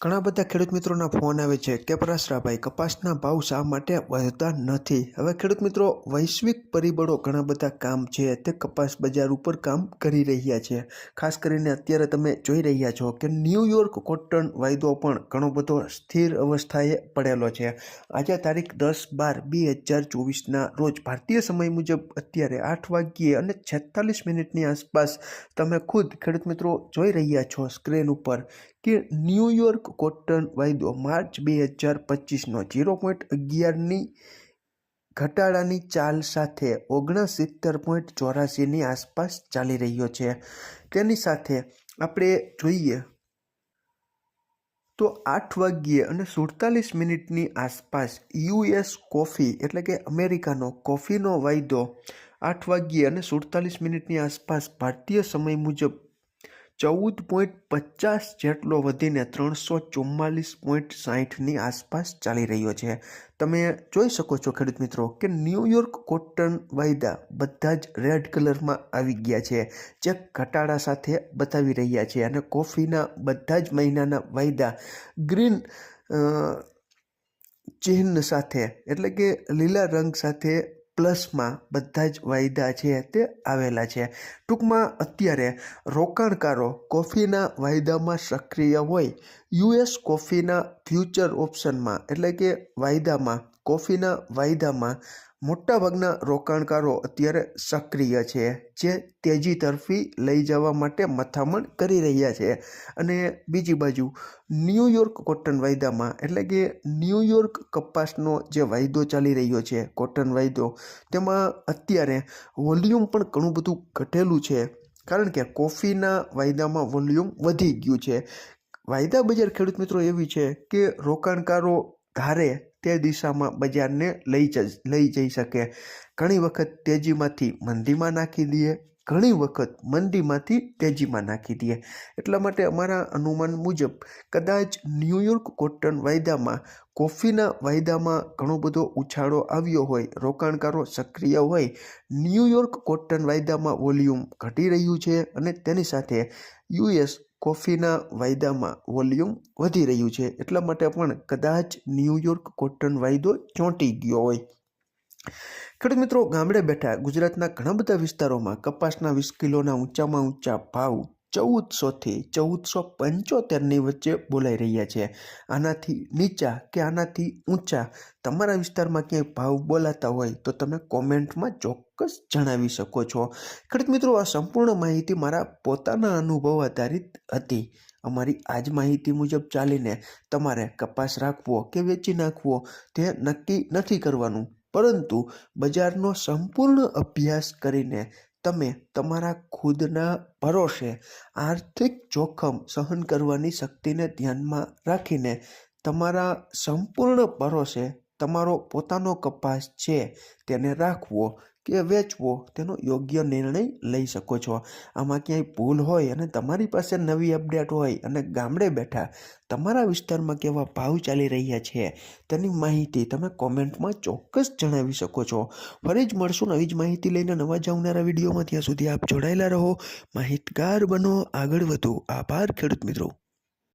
ઘણા બધા ખેડૂત મિત્રોના ફોન આવે છે કે, પરાશરાભાઈ, કપાસના ભાવ શા માટે વધતા નથી? હવે ખેડૂત મિત્રો, વૈશ્વિક પરિબળો ઘણા બધા કામ છે તે કપાસ બજાર ઉપર કામ કરી રહ્યા છે. ખાસ કરીને અત્યારે તમે જોઈ રહ્યા છો કે ન્યૂયોર્ક કોટન વાયદો પણ ઘણો બધો સ્થિર અવસ્થાએ પડેલો છે. આજે તારીખ દસ બાર બે હજાર ચોવીસના રોજ ભારતીય સમય મુજબ અત્યારે આઠ વાગ્યે અને છેતાલીસ મિનિટની આસપાસ તમે ખુદ ખેડૂત મિત્રો જોઈ રહ્યા છો સ્ક્રીન ઉપર કે ન્યૂયોર્ક કોટન વાયદો માર્ચ બે હજાર પચીસનો ઝીરો પોઈન્ટ અગિયારની ઘટાડાની ચાલ સાથે ઓગણસિત્તેર પોઈન્ટ ચોરાસીની આસપાસ ચાલી રહ્યો છે. તેની સાથે આપણે જોઈએ તો આઠ વાગ્યે અને સુડતાલીસ મિનિટની આસપાસ યુએસ કોફી એટલે કે અમેરિકાનો કોફીનો વાયદો આઠ વાગ્યે અને સુડતાલીસ મિનિટની આસપાસ ભારતીય સમય મુજબ ચૌદ પોઈન્ટ પચાસ જેટલો વધીને ત્રણસો ચુમ્માલીસ પોઈન્ટ સાહીઠની આસપાસ ચાલી રહ્યો છે. તમે જોઈ શકો છો ખેડૂત મિત્રો કે ન્યૂયોર્ક કોટન વાયદા બધા જ રેડ કલરમાં આવી ગયા છે. જે ઘટાડા સાથે બતાવી રહ્યા છે અને કોફીના બધા જ મહિનાના વાયદા ગ્રીન ચિહ્ન સાથે એટલે કે લીલા રંગ સાથે પ્લસમાં બધા જ વાયદા છે તે આવેલા છે. ટૂંકમાં અત્યારે રોકાણકારો કોફીના વાયદામાં સક્રિય હોય. યુએસ કોફીના ફ્યુચર ઓપ્શનમાં, એટલે કે વાયદામાં, કોફીના વાયદામાં મોટાભાગના રોકાણકારો અત્યારે સક્રિય છે, જે તેજી તરફી લઈ જવા માટે મથામણ કરી રહ્યા છે. અને બીજી બાજુ ન્યૂયોર્ક કોટન વાયદામાં, એટલે કે ન્યૂયોર્ક કપાસનો જે વાયદો ચાલી રહ્યો છે, કોટન વાયદો, તેમાં અત્યારે વોલ્યુમ પણ ઘણું બધું ઘટેલું છે. કારણ કે કોફીના વાયદામાં વોલ્યુમ વધી ગયું છે. વાયદા બજાર ખેડૂત મિત્રો એવી છે કે રોકાણકારો ધારે તે દિશામાં બજારને લઈ જ લઈ જઈ શકે. ઘણી વખત તેજીમાંથી મંદીમાં નાખી દઈએ, ઘણી વખત મંદીમાંથી તેજીમાં નાખી દઈએ. એટલા માટે અમારા અનુમાન મુજબ, કદાચ ન્યૂયોર્ક કોટન વાયદામાં, કોફીના વાયદામાં ઘણો બધો ઉછાળો આવ્યો હોય, રોકાણકારો સક્રિય હોય ન્યૂયોર્ક કોટન વાયદામાં વોલ્યુમ ઘટી રહ્યું છે અને તેની સાથે યુએસ કોફીના વાયદામાં વોલ્યુમ વધી રહ્યું છે. એટલા માટે પણ કદાચ ન્યૂયોર્ક કોટન વાયદો ચોંટી ગયો હોય. ખેડૂત મિત્રો, ગામડે બેઠા ગુજરાતના ઘણા બધા વિસ્તારોમાં કપાસના વીસ કિલોના ઊંચામાં ઊંચા ભાવ ચૌદસોથી ચૌદસો પંચોતેરની વચ્ચે બોલાઈ રહ્યા છે. આનાથી નીચા કે આનાથી ઊંચા તમારા વિસ્તારમાં ક્યાંય ભાવ બોલાતા હોય તો તમે કોમેન્ટમાં ચોક્કસ જણાવી શકો છો. ખેડૂત મિત્રો, આ સંપૂર્ણ માહિતી મારા પોતાના અનુભવ આધારિત હતી. અમારી આજ માહિતી મુજબ ચાલીને તમારે કપાસ રાખવો કે વેચી નાખવો તે નક્કી નથી કરવાનું. પરંતુ બજારનો સંપૂર્ણ અભ્યાસ કરીને તમે તમારા ખુદના ભરોસે આર્થિક જોખમ સહન કરવાની શક્તિને ધ્યાનમાં રાખીને તમારા સંપૂર્ણ ભરોસે તમારો પોતાનો કપાસ છે તેને રાખવો કે વેચવો, તેનો યોગ્ય નિર્ણય લઈ શકો છો. આમાં ક્યાંય ભૂલ હોય અને તમારી પાસે નવી અપડેટ હોય અને ગામડે બેઠા તમારા વિસ્તારમાં કેવા ભાવ ચાલી રહ્યા છે, તેની માહિતી તમે કોમેન્ટમાં ચોક્કસ જણાવી શકો છો. ફરી જ મળશું નવી જ માહિતી લઈને નવા જ આવનારા વિડીયોમાં. ત્યાં સુધી આપ જોડાયેલા રહો. માહિતગાર બનો, આગળ વધો. આભાર ખેડૂત મિત્રો.